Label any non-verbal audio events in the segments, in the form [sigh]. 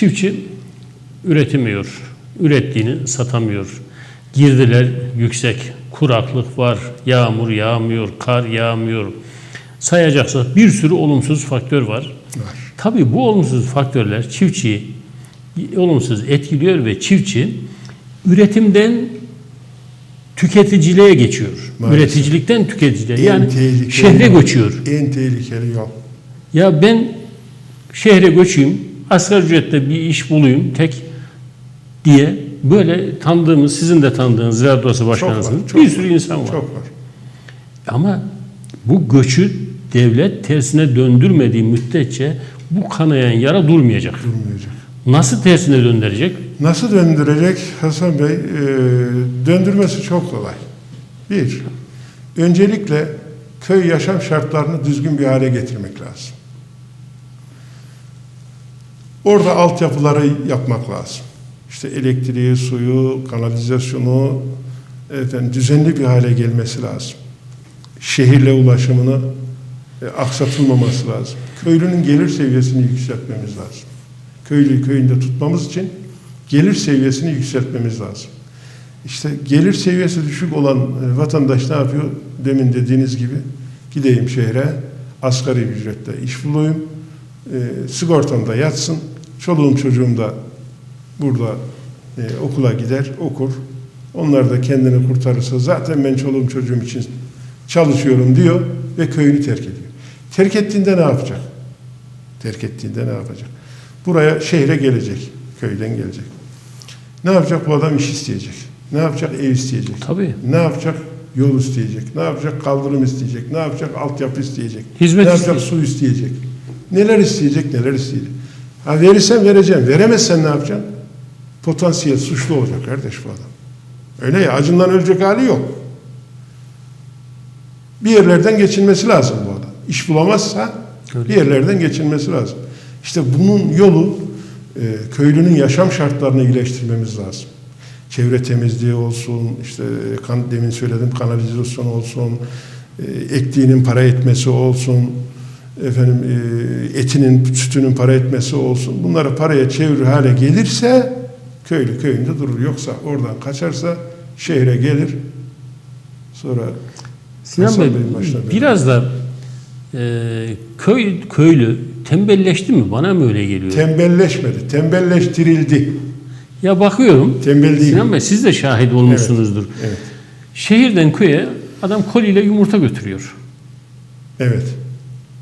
Çiftçi üretemiyor. Ürettiğini satamıyor. Girdiler yüksek. Kuraklık var. Yağmur yağmıyor. Kar yağmıyor. Sayacaksak bir sürü olumsuz faktör var. Var. Tabii bu olumsuz faktörler çiftçiyi olumsuz etkiliyor ve çiftçi üretimden tüketiciliğe geçiyor. Maalesef. Üreticilikten tüketiciliğe. En Yani şehre yol. göçüyor. En tehlikeli yol. Ya ben şehre göçeyim, asgari ücretle bir iş bulayım tek diye böyle tanıdığımız, sizin de tanıdığınız Ziraat Odası Başkanısınız. çok Bir var, sürü insan var. Çok var. Ama bu göçü devlet tersine döndürmediği müddetçe bu kanayan yara durmayacak. Durmayacak. Nasıl tersine döndürecek? Nasıl döndürecek Hasan Bey? Ee, döndürmesi çok kolay. Bir, öncelikle köy yaşam şartlarını düzgün bir hale getirmek lazım. Orada altyapıları yapmak lazım. İşte elektriği, suyu, kanalizasyonu efendim, düzenli bir hale gelmesi lazım. Şehirle ulaşımını e, aksatılmaması lazım. Köylünün gelir seviyesini yükseltmemiz lazım. Köylüyü köyünde tutmamız için gelir seviyesini yükseltmemiz lazım. İşte gelir seviyesi düşük olan e, vatandaş ne yapıyor? Demin dediğiniz gibi gideyim şehre, asgari ücretle iş bulayım, e, sigortam da yatsın, çoluğum çocuğum da burada e, okula gider, okur. Onlar da kendini kurtarırsa zaten ben çoluğum çocuğum için çalışıyorum diyor ve köyünü terk ediyor. Terk ettiğinde ne yapacak? Terk ettiğinde ne yapacak? Buraya şehre gelecek, köyden gelecek. Ne yapacak bu adam iş isteyecek? Ne yapacak ev isteyecek? Tabii. Ne yapacak yol isteyecek? Ne yapacak kaldırım isteyecek? Ne yapacak altyapı isteyecek? Hizmet ne yapacak su isteyecek? Neler isteyecek, neler isteyecek? Ha verirsen vereceğim. Veremezsen ne yapacaksın? Potansiyel suçlu olacak kardeş bu adam. Öyle ya acından ölecek hali yok. Bir yerlerden geçinmesi lazım bu adam. İş bulamazsa Öyle. bir yerlerden geçinmesi lazım. İşte bunun yolu e, köylünün yaşam şartlarını iyileştirmemiz lazım. Çevre temizliği olsun, işte kan, demin söyledim kanalizasyon olsun, e, ektiğinin para etmesi olsun, efendim e, etinin, sütünün para etmesi olsun. Bunları paraya çevirir hale gelirse köylü köyünde durur. Yoksa oradan kaçarsa şehre gelir. Sonra Sinan Bey, biraz da e, köy köylü tembelleşti mi? Bana mı öyle geliyor? tembelleşmedi, tembelleştirildi. ya bakıyorum. Tembel değil. Sinan Bey siz de şahit olmuşsunuzdur. Evet, Şehirden köye adam koliyle yumurta götürüyor. evet.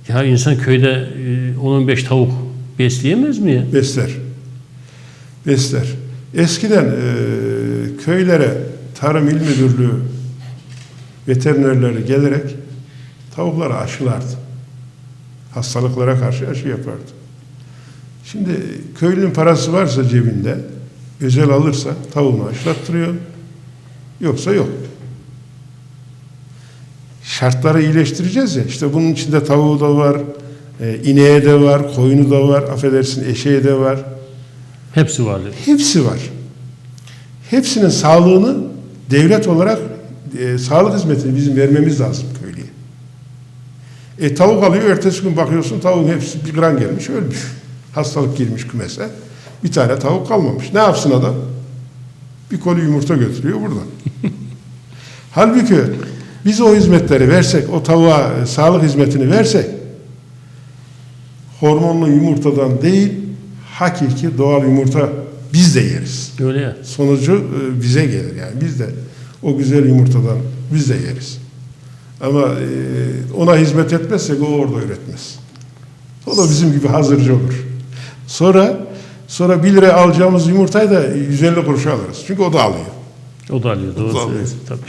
Ya insan köyde e, 10-15 tavuk besleyemez mi ya? Besler. Besler. Eskiden e, köylere Tarım İl Müdürlüğü veterinerleri gelerek tavukları aşılardı. Hastalıklara karşı aşı yapardı. Şimdi köylünün parası varsa cebinde, özel alırsa tavuğunu aşılattırıyor. Yoksa yok. Şartları iyileştireceğiz ya. İşte bunun içinde tavuğu da var, e, ineğe de var, koyunu da var, affedersin eşeğe de var. Hepsi vardır. Hepsi var. Hepsinin sağlığını devlet olarak e, sağlık hizmetini bizim vermemiz lazım köylüye. E, tavuk alıyor, ertesi gün bakıyorsun tavuğun hepsi bir gram gelmiş, ölmüş. Hastalık girmiş kümese. Bir tane tavuk kalmamış. Ne yapsın adam? Bir koli yumurta götürüyor buradan. [laughs] Halbuki biz o hizmetleri versek, o tavuğa e, sağlık hizmetini versek, hormonlu yumurtadan değil, hakiki doğal yumurta biz de yeriz. Öyle ya. Sonucu e, bize gelir yani biz de o güzel yumurtadan biz de yeriz. Ama e, ona hizmet etmezsek o orada üretmez. O da bizim gibi hazırcı olur. Sonra sonra 1 lira alacağımız yumurtayı da 150 kuruşa alırız. Çünkü o da alıyor. O da alıyor. Doğru O da alıyor. tabii.